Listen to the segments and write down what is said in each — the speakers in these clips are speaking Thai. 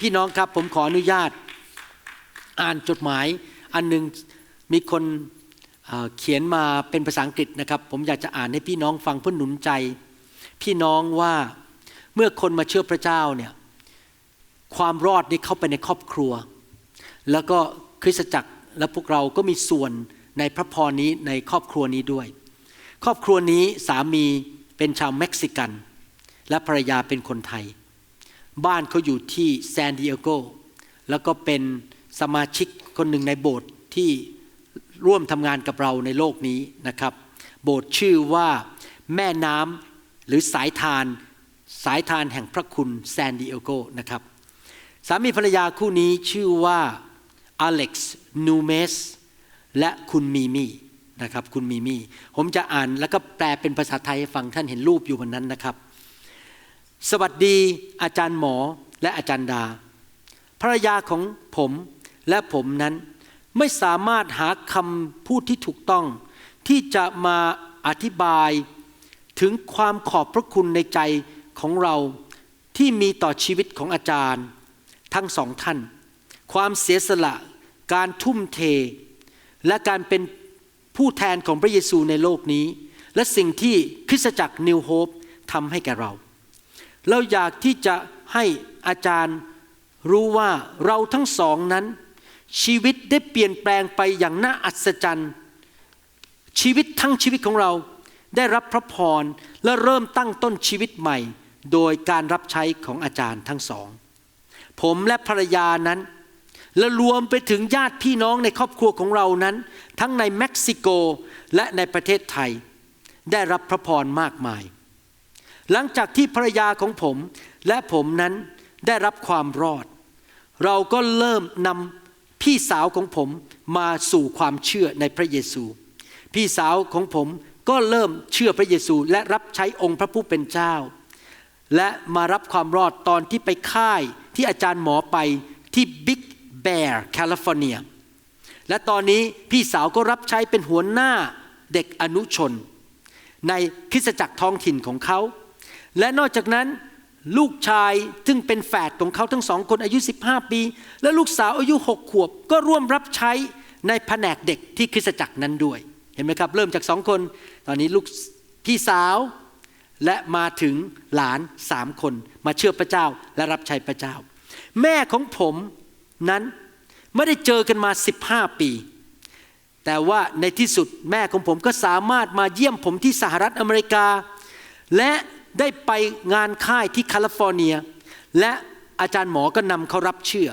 พี่น้องครับผมขออนุญาตอ่านจดหมาย อันหนึ่งมีคนเเขียนมาเป็นภาษาอังกฤษนะครับ ผมอยากจะอ่านให้พี่น้องฟังเพื่อหนุนใจ พี่น้องว่าเมื่อคนมาเชื่อพระเจ้าเนี่ยความรอดนี้เข้าไปในครอบครัว แล้วก็คริสตจักรและพวกเราก็มีส่วนในพระพรนี้ในครอบครัวนี้ด้วย ครอบครัวนี้สามีเป็นชาวเม็กซิกัน และภรรยาเป็นคนไทย บ้านเขาอยู่ที่ซานดิเอโกแล้วก็เป็นสมาชิกคนหนึ่งในโบสถ์ที่ร่วมทำงานกับเราในโลกนี้นะครับ โบสถ์ชื่อว่าแม่น้ำหรือสายทานสายทานแห่งพระคุณซานดิเอโกนะครับ สามีภรรยาคู่นี้ชื่อว่าอเล็กซ์นูเมสและคุณมีมี่นะครับคุณมีมี่ผมจะอ่านแล้วก็แปลเป็นภาษาไทยให้ฟังท่านเห็นรูปอยู่บนนั้นนะครับ สวัสดีอาจารย์หมอและอาจารย์ดา ภรรยาของผมและผมนั้นไม่สามารถหาคำพูดที่ถูกต้อง ที่จะมาอธิบายถึงความขอบพระคุณในใจของเราที่มีต่อชีวิตของอาจารย์ ทั้งสองท่าน ความเสียสละ การทุ่มเท และการเป็นผู้แทนของพระเยซูในโลกนี้ และสิ่งที่คริสตจักรนิวโฮปทำให้แก่เรา เราอยากที่จะให้อาจารย์รู้ว่าเราทั้งสองนั้น ชีวิตได้เปลี่ยนแปลงไปอย่างน่าอัศจรรย์ ชีวิตทั้งชีวิตของเราได้รับพระพรและเริ่มตั้งต้นชีวิตใหม่ โดยการรับใช้ของอาจารย์ทั้งสอง ผมและภรรยานั้น และรวมไปถึงญาติพี่น้องในครอบครัวของเรานั้น ทั้งในเม็กซิโกและในประเทศไทย ได้รับพระพรมากมาย หลังจากที่ภรรยาของผม และผมนั้นได้รับความรอด เราก็เริ่มนำพี่สาวของผมมาสู่ความเชื่อในพระเยซู พี่สาวของผมก็เริ่มเชื่อพระเยซูและรับใช้องค์พระผู้เป็นเจ้า และมารับความรอดตอนที่ไปค่ายที่อาจารย์หมอไปที่บิ๊กแบร์แคลิฟอร์เนียและตอนนี้พี่สาวก็รับใช้เป็นหัวหน้าเด็กอนุชน ในคริสตจักรท้องถิ่นของเขา และนอกจากนั้นลูกชายซึ่งเป็นแฝดของเขาทั้งสองคนอายุ 15 ปี และลูกสาวอายุ 6 ขวบ ก็ร่วมรับใช้ในแผนกเด็กที่คริสตจักรนั้นด้วย เห็นไหมครับ เริ่มจากสองคน ตอนนี้ลูกพี่สาวและมาถึงหลานสามคน มาเชื่อพระเจ้าและรับใช้พระเจ้า แม่ของผมนั้นไม่ได้เจอกันมา 15 ปี แต่ว่าในที่สุดแม่ของผมก็สามารถมาเยี่ยมผมที่สหรัฐอเมริกา และ ได้ไปงานค่ายที่แคลิฟอร์เนีย และอาจารย์หมอก็นำเขารับเชื่อ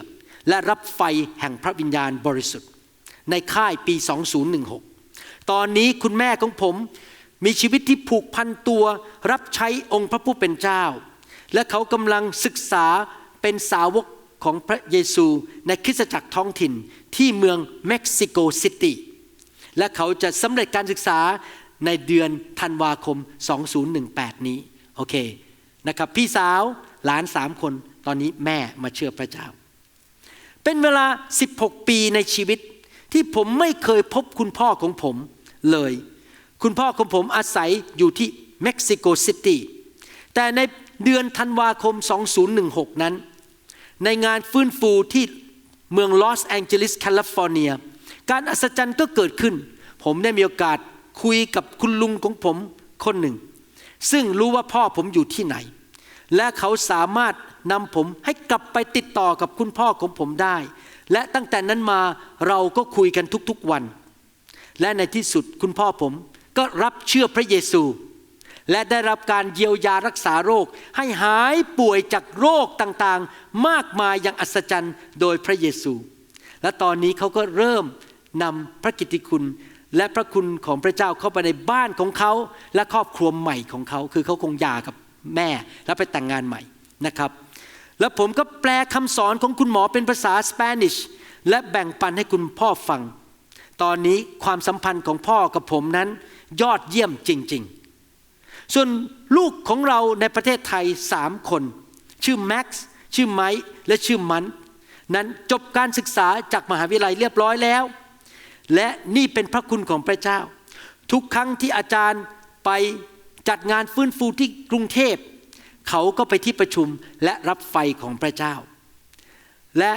และรับไฟแห่งพระวิญญาณบริสุทธิ์ ในค่ายปี 2016 ตอนนี้คุณแม่ของผมมีชีวิตที่ผูกพันตัว รับใช้องค์พระผู้เป็นเจ้า และเขากำลังศึกษาเป็นสาวกของพระเยซูในคริสตจักรท้องถิ่นที่เมืองเม็กซิโกซิตี้และเขาจะสำเร็จการศึกษาในเดือนธันวาคม 2018 นี้ โอเคนะครับพี่สาวหลานสามคนตอนนี้แม่มาเชื่อพระเจ้า เป็นเวลา 16 ปีในชีวิตที่ผมไม่เคยพบคุณพ่อของผมเลย คุณพ่อของผมอาศัยอยู่ที่เม็กซิโกซิตี้แต่ในเดือนธันวาคม 2016 นั้น ในงานฟื้นฟูที่เมืองลอสแองเจลิสแคลิฟอร์เนีย การอัศจรรย์ก็เกิดขึ้น ผมได้มีโอกาสคุยกับคุณลุงของผมคนหนึ่ง ซึ่งรู้ว่าพ่อผมอยู่ที่ไหน และเขาสามารถนำผมให้กลับไปติดต่อกับคุณพ่อของผมได้ และตั้งแต่นั้นมาเราก็คุยกันทุกๆวัน และในที่สุดคุณพ่อผมก็รับเชื่อพระเยซู และได้รับการเยียวยารักษาโรค ให้หายป่วยจากโรคต่างๆ มากมายอย่างอัศจรรย์โดยพระเยซู และตอนนี้เขาก็เริ่มนำพระกิตติคุณ และพระคุณของพระเจ้าเข้าไปในบ้านของเขาและครอบครัวใหม่ของเขา คือเขาคงหย่ากับแม่แล้วไปแต่งงานใหม่นะครับ แล้วผมก็แปลคำสอนของคุณหมอเป็นภาษาสเปนิชและแบ่งปันให้คุณพ่อฟัง ตอนนี้ความสัมพันธ์ของพ่อกับผมนั้นยอดเยี่ยมจริง ๆ ส่วนลูกของเราในประเทศไทยสามคน ชื่อแม็กซ์ชื่อไมค์และชื่อมัน นั้นจบการศึกษาจากมหาวิทยาลัยเรียบร้อยแล้ว และนี่เป็นพระคุณของพระเจ้า ทุกครั้งที่อาจารย์ไปจัดงานฟื้นฟูที่กรุงเทพ เขาก็ไปที่ประชุมและรับไฟของพระเจ้า และ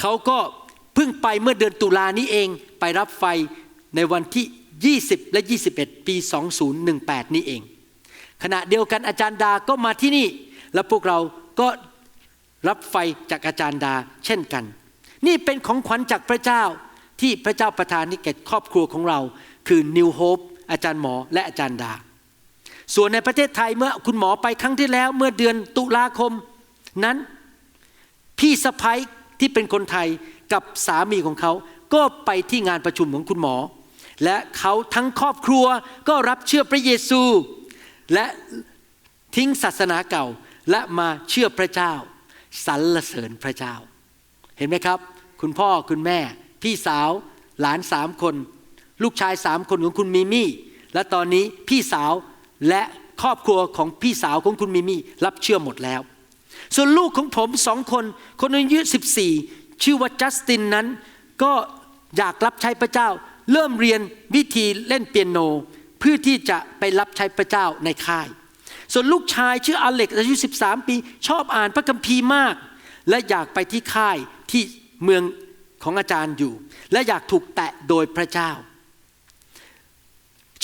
เขาก็เพิ่งไปเมื่อเดือนตุลานี้เองไปรับไฟในวันที่ 20 และ 21 ปี 2018 นี้เอง ขณะเดียวกันอาจารย์ดาก็มาที่นี่ แล้วพวกเราก็รับไฟจากอาจารย์ดาเช่นกัน นี่เป็นของขวัญจากพระเจ้าที่พระเจ้าประทานให้แก่ครอบครัวของเรา คือ New Hope อาจารย์หมอและอาจารย์ดา ส่วนในประเทศไทยเมื่อคุณหมอไปครั้งที่แล้วเมื่อเดือนตุลาคม นั้นพี่สะพ้ยที่เป็นคนไทยกับสามีของเขา ก็ไปที่งานประชุมของคุณหมอ และเขาทั้งครอบครัวก็รับเชื่อพระเยซู และทิ้งศาสนาเก่าและมาเชื่อพระเจ้าสรรเสริญพระเจ้า เห็นไหมครับ คุณพ่อคุณแม่ พี่สาว หลานสามคน ลูกชายสามคนของคุณมิมี่ และตอนนี้พี่สาวและครอบครัวของพี่สาวของคุณมิมี่รับเชื่อหมดแล้ว ส่วนลูกของผมสองคน คนอายุสิบสี่ชื่อว่าจัสตินนั้น ก็อยากรับใช้พระเจ้า เริ่มเรียนวิธีเล่นเปียโนเพื่อที่จะไปรับใช้พระเจ้าในค่าย ส่วนลูกชายชื่ออเล็กอายุ 13 ปี ชอบอ่านพระคัมภีร์มาก และอยากไปที่ค่ายที่เมืองของอาจารย์อยู่ และอยากถูกแตะโดยพระเจ้า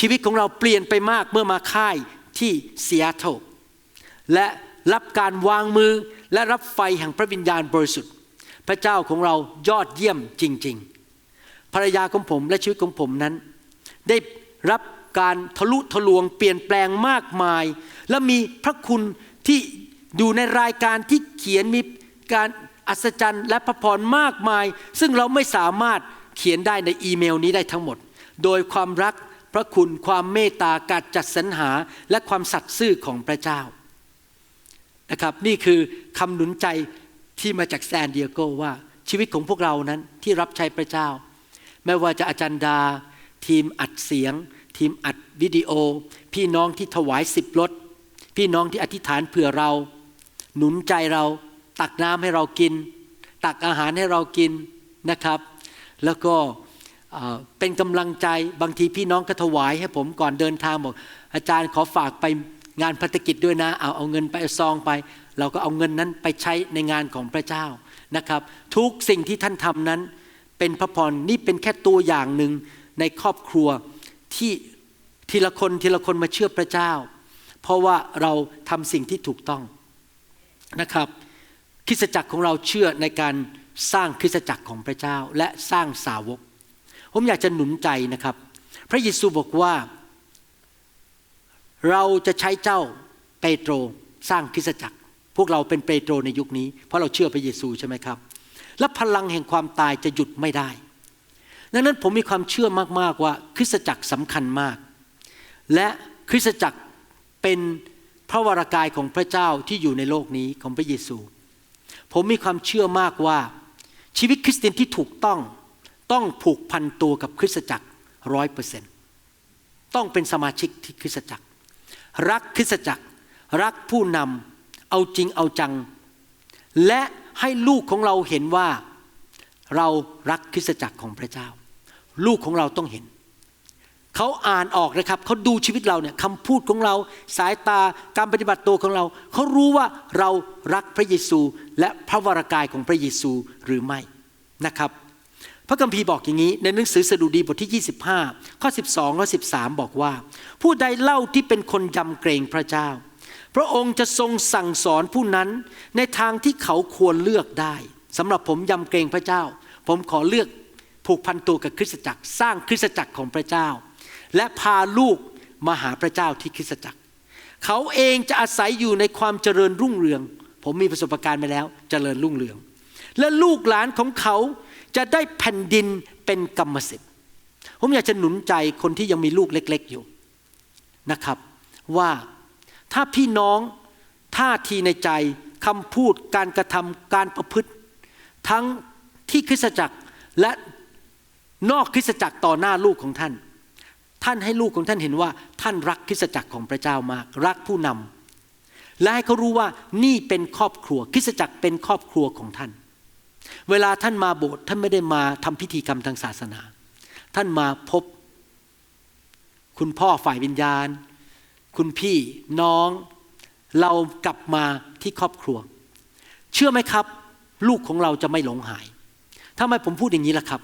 ชีวิตของเราเปลี่ยนไปมากเมื่อมาค่ายที่เซียโตรและรับการวางมือและรับไฟแห่งพระวิญญาณบริสุทธิ์ พระเจ้าของเรายอดเยี่ยมจริง ๆ ภรรยาของผมและชีวิตของผมนั้น ได้รับการทะลุทะลวงเปลี่ยนแปลงมากมาย และมีพระคุณที่อยู่ในรายการที่เขียนมี การอัศจรรย์และพระพรมากมาย ซึ่งเราไม่สามารถเขียนได้ในอีเมลนี้ได้ทั้งหมด โดยความรักพระคุณความเมตตาการจัดสรรหาและความสัตย์ซื่อของพระเจ้านะครับนี่คือคำหนุนใจที่มาจากแซนเดิเอโกว่าชีวิตของพวกเรานั้นที่รับใช้พระเจ้า ไม่ว่าจะอาจารย์ดา ทีมอัดเสียง ทีมอัดวิดีโอ พี่น้องที่ถวายสิบรถพี่น้องที่อธิษฐานเผื่อเรา หนุนใจเรา ตักน้ำให้เรากิน ตักอาหารให้เรากินนะครับ แล้วก็เป็นกำลังใจบางทีพี่น้องก็ถวายให้ผมก่อนเดินทางบอกอาจารย์ขอฝากไปงานพัฒกิจด้วยนะเอาเอาเงินไปซองไป เราก็เอาเงินนั้นไปใช้ในงานของพระเจ้านะครับ ทุกสิ่งที่ท่านทำนั้น เป็นพระพรนี่เป็นแค่ตัวอย่างหนึ่งในครอบครัวที่ทีละคนทีละคนมาเชื่อพระเจ้า เพราะว่าเราทำสิ่งที่ถูกต้องนะครับ คริสตจักรของเราเชื่อในการสร้างคริสตจักรของพระเจ้าและสร้างสาวก ผมอยากจะหนุนใจนะครับ พระเยซูบอกว่า เราจะใช้เจ้าเปโตรสร้างคริสตจักร พวกเราเป็นเปโตรในยุคนี้ เพราะเราเชื่อพระเยซูใช่ไหมครับ และพลังแห่งความตายจะหยุดไม่ได้ ดังนั้นผมมีความเชื่อมากๆว่า คริสตจักรสำคัญมาก และคริสตจักรเป็นพระวรากายของพระเจ้าที่อยู่ในโลกนี้ของพระเยซู ผมมีความเชื่อมากว่า ชีวิตคริสเตียนที่ถูกต้องต้องผูกพันตัวกับคริสตจักรร้อยเปอร์เซ็นต์ต้องเป็นสมาชิกที่คริสตจักร รักคริสตจักร รักผู้นำเอาจริงเอาจัง และให้ลูกของเราเห็นว่า เรารักคริสตจักรของพระเจ้า ลูกของเราต้องเห็น เขาอ่านออกนะครับเขาดูชีวิตเราเนี่ยคำพูดของเราสายตาการปฏิบัติตัวของเรา เขารู้ว่าเรารักพระเยซูและพระวรากายของพระเยซูหรือไม่นะครับ พระคัมภีร์บอกอย่างนี้ ในหนังสือสดุดีบทที่ 25 ข้อ 12ข้อ13 บอกว่า ผู้ใดเล่าที่เป็นคนยำเกรงพระเจ้า พระองค์จะทรงสั่งสอนผู้นั้นในทางที่เขาควรเลือกได้สำหรับผมยำเกรงพระเจ้า ผมขอเลือกผูกพันตัวกับคริสตจักร สร้างคริสตจักรของพระเจ้า และพาลูกมาหาพระเจ้าที่คริสตจักร เขาเองจะอาศัยอยู่ในความเจริญรุ่งเรือง ผมมีประสบการณ์มาแล้วเจริญรุ่งเรือง และลูกหลานของเขาจะได้แผ่นดินเป็นกรรมสิทธิ์ ผมอยากจะหนุนใจคนที่ยังมีลูกเล็ก ๆอยู่นะครับ ว่าถ้าพี่น้องท่าทีในใจคำพูดการกระทำการประพฤติ ทั้งที่คริสตจักรและนอกคริสตจักรต่อหน้าลูกของท่าน ท่านให้ลูกของท่านเห็นว่า ท่านรักคริสตจักรของพระเจ้ามาก รักผู้นำและให้เขารู้ว่านี่เป็นครอบครัวคริสตจักรเป็นครอบครัวของท่าน เวลาท่านมาโบสถ์ท่านไม่ได้มาทำพิธีกรรมทางศาสนา ท่านมาพบ คุณพ่อฝ่ายวิญญาณ คุณพี่น้อง เรากลับมาที่ครอบครัว เชื่อไหมครับ ลูกของเราจะไม่หลงหายทำไมผมพูดอย่างนี้ล่ะครับ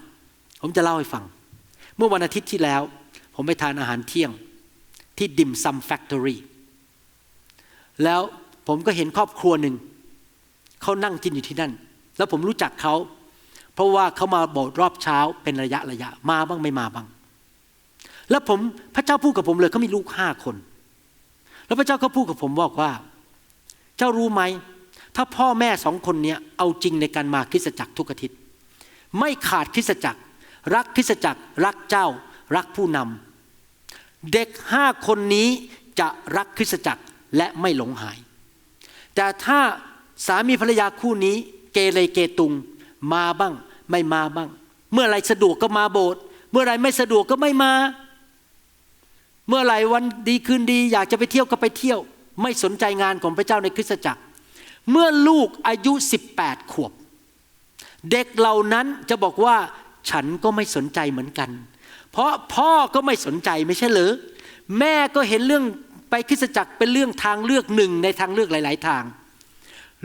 ผมจะเล่าให้ฟัง เมื่อวันอาทิตย์ที่แล้ว ผมไปทานอาหารเที่ยงที่ดิมซัมแฟคทอรี่แล้วผมก็เห็นครอบครัวหนึ่ง เขานั่งกินอยู่ที่นั่น แล้วผมรู้จักเขา เพราะว่าเขามาโบสถ์รอบเช้าเป็นระยะระยะมาบ้างไม่มาบ้าง แล้วผมพระเจ้าพูดกับผมเลยเขามีลูกห้าคน แล้วพระเจ้าก็พูดกับผมบอกว่า เจ้ารู้ไหม ถ้าพ่อแม่สองคนนี้เอาจริงในการมาคริสตจักรทุกอาทิตย์ ไม่ขาดคริสตจักร รักคริสตจักรรักเจ้า รักผู้นำเด็กห้าคนนี้จะรักคริสตจักรและไม่หลงหาย แต่ถ้าสามีภรรยาคู่นี้เกเรเกตุงมาบ้างไม่มาบ้าง เมื่อไรสะดวกก็มาโบสถ์เมื่อไรไม่สะดวกก็ไม่มา เมื่อไรวันดีคืนดี อยากจะไปเที่ยวก็ไปเที่ยว ไม่สนใจงานของพระเจ้าในคริสตจักร เมื่อลูกอายุ 18 ขวบ เด็กเหล่านั้นจะบอกว่าฉันก็ไม่สนใจเหมือนกัน เพราะพ่อก็ไม่สนใจไม่ใช่เหรือ แม่ก็เห็นเรื่องไปคริสจักรเป็นเรื่องทางเลือกหนึ่งในทางเลือกหลาย ๆ ทาง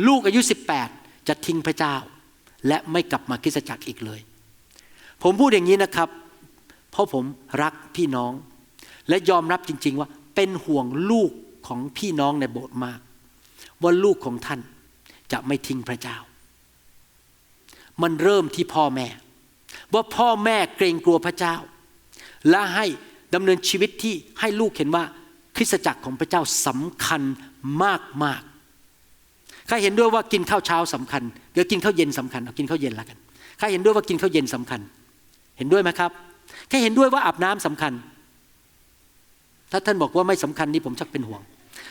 ลูกอายุ 18 จะทิ้งพระเจ้า และไม่กลับมาคริสจักรอีกเลย ผมพูดอย่างนี้นะครับ เพราะผมรักพี่น้อง และยอมรับจริง ๆ ว่าเป็นห่วงลูกของพี่น้องในโบสถ์มาก ว่าลูกของท่านจะไม่ทิ้งพระเจ้า มันเริ่มที่พ่อแม่ ว่าพ่อแม่เกรงกลัวพระเจ้า และให้ดำเนินชีวิตที่ให้ลูกเห็นว่าคริสตจักรของพระเจ้าสำคัญมากมากใครเห็นด้วยว่ากินข้าวเช้าสำคัญหรือกินข้าวเย็นสำคัญเอากินข้าวเย็นละกันใครเห็นด้วยว่ากินข้าวเย็นสำคัญ เห็นด้วยไหมครับใครเห็นด้วยว่าอาบน้ำสำคัญ ถ้าท่านบอกว่าไม่สำคัญนี่ผมชักเป็นห่วง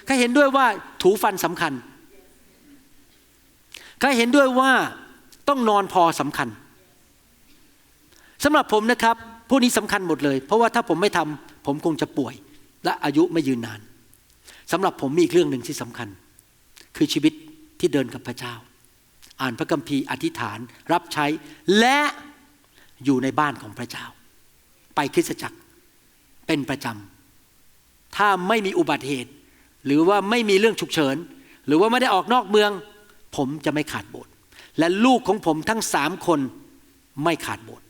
ใครเห็นด้วยว่าถูฟันสำคัญใครเห็นด้วยว่าต้องนอนพอสำคัญสำหรับผมนะครับ พวกนี้สำคัญหมดเลย เพราะว่าถ้าผมไม่ทำผมคงจะป่วย และอายุไม่ยืนนานสำหรับผมมีอีกเรื่องหนึ่งที่สำคัญ คือชีวิตที่เดินกับพระเจ้า อ่านพระคัมภีร์อธิษฐาน รับใช้และอยู่ในบ้านของพระเจ้า ไปคริสตจักรเป็นประจำถ้าไม่มีอุบัติเหตุ หรือว่าไม่มีเรื่องฉุกเฉิน หรือว่าไม่ได้ออกนอกเมือง ผมจะไม่ขาดโบสถ์และลูกของผมทั้งสามคนไม่ขาดโบสถ์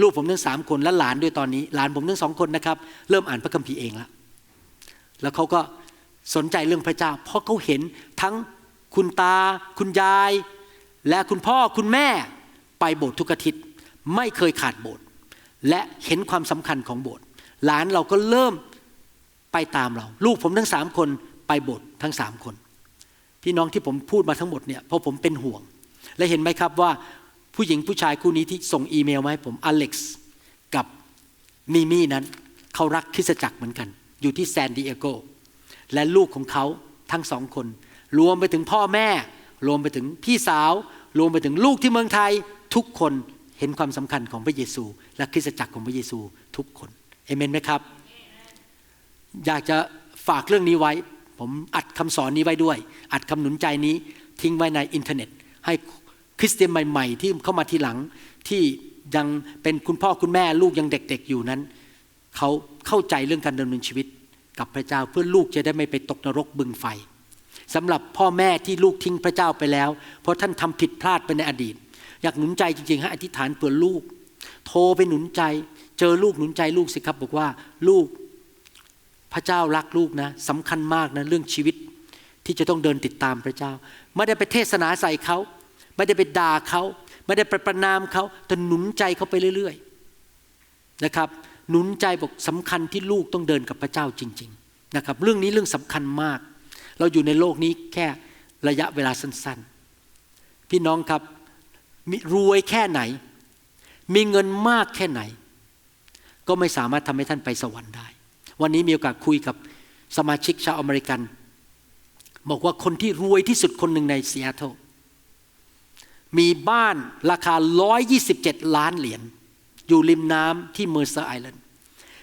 ลูกผมทั้งสามคนและหลานด้วยตอนนี้ หลานผมทั้งสองคนนะครับ เริ่มอ่านพระคัมภีร์เองแล้วแล้วเขาก็สนใจเรื่องพระเจ้า เพราะเขาเห็นทั้งคุณตา คุณยาย และคุณพ่อคุณแม่ไปโบสถ์ทุกอาทิตย์ ไม่เคยขาดโบสถ์และเห็นความสำคัญของโบสถ์หลานเราก็เริ่มไปตามเรา ลูกผมทั้งสามคนไปโบสถ์ทั้งสามคน พี่น้องที่ผมพูดมาทั้งหมดเนี่ยเพราะผมเป็นห่วง และเห็นไหมครับว่า ผู้หญิงผู้ชายคู่นี้ที่ส่งอีเมลมาให้ผมอเล็กซ์กับมิมี่นั้นเขารักคริสตจักรเหมือนกัน อยู่ที่แซนดิเอโกและลูกของเขาทั้งสองคน รวมไปถึงพ่อแม่ รวมไปถึงพี่สาว รวมไปถึงลูกที่เมืองไทย ทุกคนเห็นความสำคัญของพระเยซู และคริสตจักรของพระเยซูทุกคนเอเมนไหมครับ อยากจะฝากเรื่องนี้ไว้ ผมอัดคำสอนนี้ไว้ด้วย อัดคำหนุนใจนี้ทิ้งไว้ในอินเทอร์เน็ต ให้ ริสเตียนใหม่ๆ ที่เข้ามาทีหลังที่ยังเป็นคุณพ่อคุณแม่ลูกยังเด็กๆอยู่นั้น เขาเข้าใจเรื่องการดำเนินชีวิตกับพระเจ้าเพื่อลูกจะได้ไม่ไปตกนรกบึงไฟสำหรับพ่อแม่ที่ลูกทิ้งพระเจ้าไปแล้ว เพราะท่านทำผิดพลาดไปในอดีต อยากหนุนใจจริงๆให้อธิษฐานเพื่อลูก โทรไปหนุนใจ เจอลูกหนุนใจลูกสิครับบอกว่าลูกพระเจ้ารักลูกนะสำคัญมากนะเรื่องชีวิตที่จะต้องเดินติดตามพระเจ้า ไม่ได้ไปเทศนาใส่เขา ไม่ได้ไปด่าเขาไม่ได้ไปประนามเขาแต่หนุนใจเขาไปเรื่อยๆนะครับ หนุนใจบอกสำคัญที่ลูกต้องเดินกับพระเจ้าจริง ๆนะครับ เรื่องนี้เรื่องสำคัญมาก เราอยู่ในโลกนี้แค่ระยะเวลาสั้นๆ พี่น้องครับมีรวยแค่ไหน มีเงินมากแค่ไหน ก็ไม่สามารถทำให้ท่านไปสวรรค์ได้ วันนี้มีโอกาสคุยกับสมาชิกชาวอเมริกัน บอกว่าคนที่รวยที่สุดคนหนึ่งในซีแอตเทิล มีบ้านราคา 127 ล้านเหรียญอยู่ริมน้ำที่เมอร์เซอร์ไอแลนด์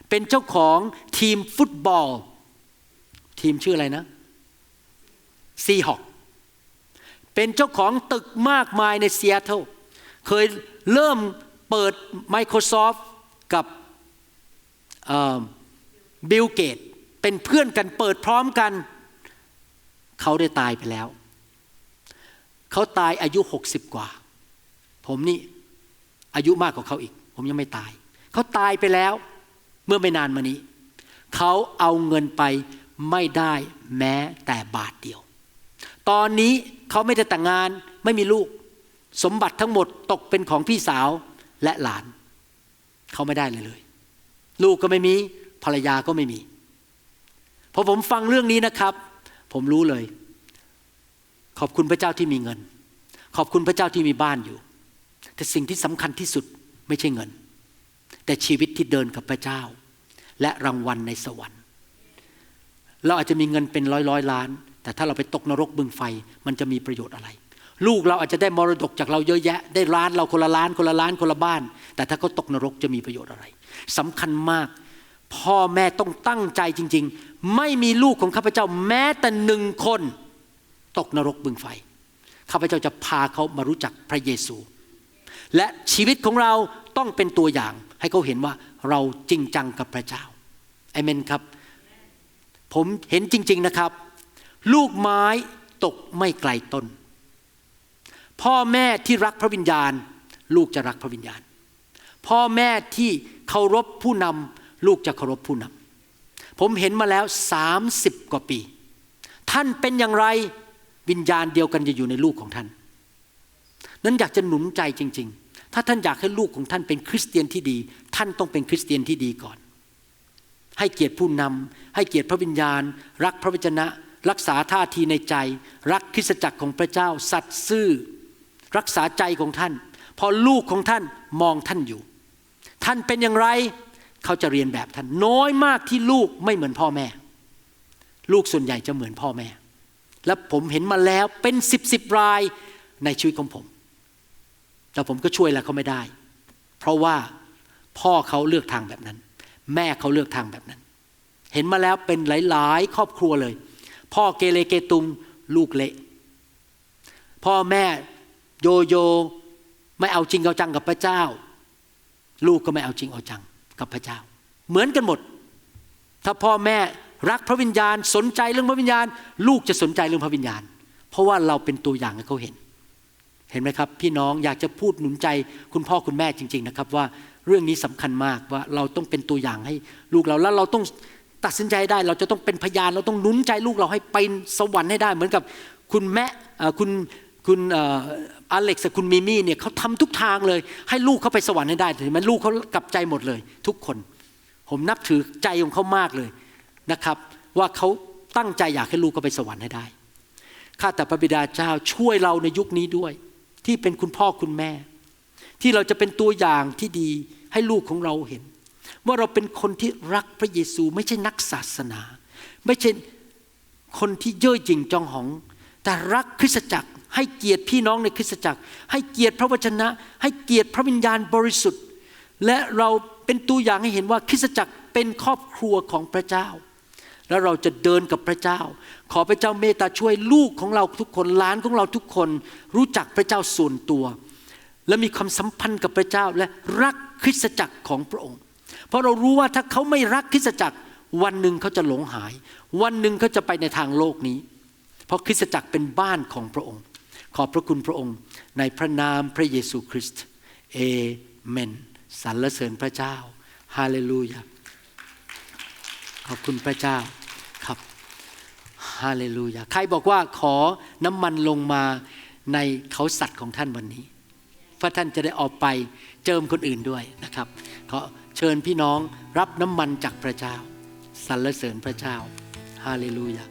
เป็นเจ้าของทีมฟุตบอล ทีมชื่ออะไรนะ ซีฮอคเป็นเจ้าของตึกมากมายในซีแอตเทิลเคยเริ่มเปิด Microsoft กับบิลเกตเป็นเพื่อนกันเปิดพร้อมกัน เขาได้ตายไปแล้ว เขาตายอายุหกสิบกว่า ผมนี่อายุมากกว่าเขาอีก ผมยังไม่ตาย เขาตายไปแล้วเมื่อไม่นานมานี้ เขาเอาเงินไปไม่ได้แม้แต่บาทเดียว ตอนนี้เขาไม่ได้แต่งงานไม่มีลูก สมบัติทั้งหมดตกเป็นของพี่สาวและหลาน เขาไม่ได้เลยเลย ลูกก็ไม่มีภรรยาก็ไม่มีพอผมฟังเรื่องนี้นะครับ ผมรู้เลย ขอบคุณพระเจ้าที่มีเงิน ขอบคุณพระเจ้าที่มีบ้านอยู่ แต่สิ่งที่สำคัญที่สุดไม่ใช่เงิน แต่ชีวิตที่เดินกับพระเจ้า และรางวัลในสวรรค์ เราอาจจะมีเงินเป็นร้อยร้อยล้าน แต่ถ้าเราไปตกนรกบึงไฟมันจะมีประโยชน์อะไร ลูกเราอาจจะได้มรดกจากเราเยอะแยะ ได้ล้านเราคนละล้านคนละล้านคนละบ้าน แต่ถ้าเขาตกนรกจะมีประโยชน์อะไรสำคัญมากพ่อแม่ต้องตั้งใจจริง ๆ ไม่มีลูกของข้าพเจ้าแม้แต่หนึ่งคน ตกนรกบึงไฟข้าพเจ้าจะพาเขามารู้จักพระเยซู และชีวิตของเราต้องเป็นตัวอย่าง ให้เขาเห็นว่าเราจริงจังกับพระเจ้าเอเมนครับ ผมเห็นจริง ๆนะครับ ลูกไม้ตกไม่ไกลต้น พ่อแม่ที่รักพระวิญญาณ ลูกจะรักพระวิญญาณ พ่อแม่ที่เคารพผู้นำลูกจะเคารพผู้นำผมเห็นมาแล้ว 30 กว่าปี ท่านเป็นอย่างไร วิญญาณเดียวกันจะอยู่ในลูกของท่าน นั้นอยากจะหนุนใจจริง ๆ ถ้าท่านอยากให้ลูกของท่านเป็นคริสเตียนที่ดี ท่านต้องเป็นคริสเตียนที่ดีก่อน ให้เกียรติผู้นำให้เกียรติพระวิญญาณ รักพระวจนะ รักษาท่าทีในใจ รักคริสตจักรของพระเจ้า สัตย์ซื่อ รักษาใจของท่าน พอลูกของท่านมองท่านอยู่ ท่านเป็นอย่างไรเขาจะเรียนแบบท่านน้อยมากที่ลูกไม่เหมือนพ่อแม่ ลูกส่วนใหญ่จะเหมือนพ่อแม่ และผมเห็นมาแล้วเป็นสิบสิบรายในชีวิตของผม แต่ผมก็ช่วยอะไรเขาไม่ได้ เพราะว่าพ่อเขาเลือกทางแบบนั้น แม่เขาเลือกทางแบบนั้น เห็นมาแล้วเป็นหลาย ๆ ครอบครัวเลย พ่อเกเรเกตุงลูกเละพ่อแม่โยโยไม่เอาจริงเอาจังกับพระเจ้า ลูกก็ไม่เอาจริงเอาจังกับพระเจ้า เหมือนกันหมด ถ้าพ่อแม่ รักพระวิญญาณสนใจเรื่องพระวิญญาณ ลูกจะสนใจเรื่องพระวิญญาณ เพราะว่าเราเป็นตัวอย่างให้เขาเห็น เห็นไหมครับ พี่น้องอยากจะพูดหนุนใจคุณพ่อคุณแม่จริง ๆนะครับ ว่าเรื่องนี้สำคัญมากว่าเราต้องเป็นตัวอย่างให้ลูกเราแล้วเราต้องตัดสินใจได้ เราจะต้องเป็นพยานเราต้องหนุนใจลูกเราให้ไปสวรรค์ให้ได้ เหมือนกับคุณแม่คุณคุณอเล็กซ์คุณมิมี่เนี่ยเขาทำทุกทางเลย ให้ลูกเขาไปสวรรค์ให้ได้ถึงแม้ลูกเขากลับใจหมดเลย ทุกคน ผมนับถือใจของเขามากเลย นะครับ ว่าเขาตั้งใจอยากให้ลูกเขาไปสวรรค์ให้ได้ ข้าแต่พระบิดาเจ้าช่วยเราในยุคนี้ด้วย ที่เป็นคุณพ่อคุณแม่ ที่เราจะเป็นตัวอย่างที่ดีให้ลูกของเราเห็น ว่าเราเป็นคนที่รักพระเยซูไม่ใช่นักศาสนา ไม่ใช่คนที่เย่อหยิ่งจองหอง แต่รักคริสตจักร ให้เกียรติพี่น้องในคริสตจักร ให้เกียรติพระวจนะ ให้เกียรติพระวิญญาณบริสุทธิ์ และเราเป็นตัวอย่างให้เห็นว่าคริสตจักรเป็นครอบครัวของพระเจ้า แล้วเราจะเดินกับพระเจ้า ขอพระเจ้าเมตตาช่วยลูกของเราทุกคนหลานของเราทุกคน รู้จักพระเจ้าส่วนตัว และมีความสัมพันธ์กับพระเจ้าและรักคริสตจักรของพระองค์ เพราะเรารู้ว่าถ้าเขาไม่รักคริสตจักร วันหนึ่งเขาจะหลงหาย วันหนึ่งเขาจะไปในทางโลกนี้ เพราะคริสตจักรเป็นบ้านของพระองค์ ขอบพระคุณพระองค์ในพระนามพระเยซูคริสต์เอเมนสรรเสริญพระเจ้า ฮาเลลูยา ขอบคุณพระเจ้า ฮาเลลูยาใครบอกว่าขอน้ำมันลงมาในเขาสัตว์ของท่านวันนี้เพระท่านจะได้ออกไปเจิมคนอื่นด้วยนะครับขอเชิญพี่น้องรับน้ำมันจากพระเจ้าสรรเสริญพระเจ้าฮาเลลูยา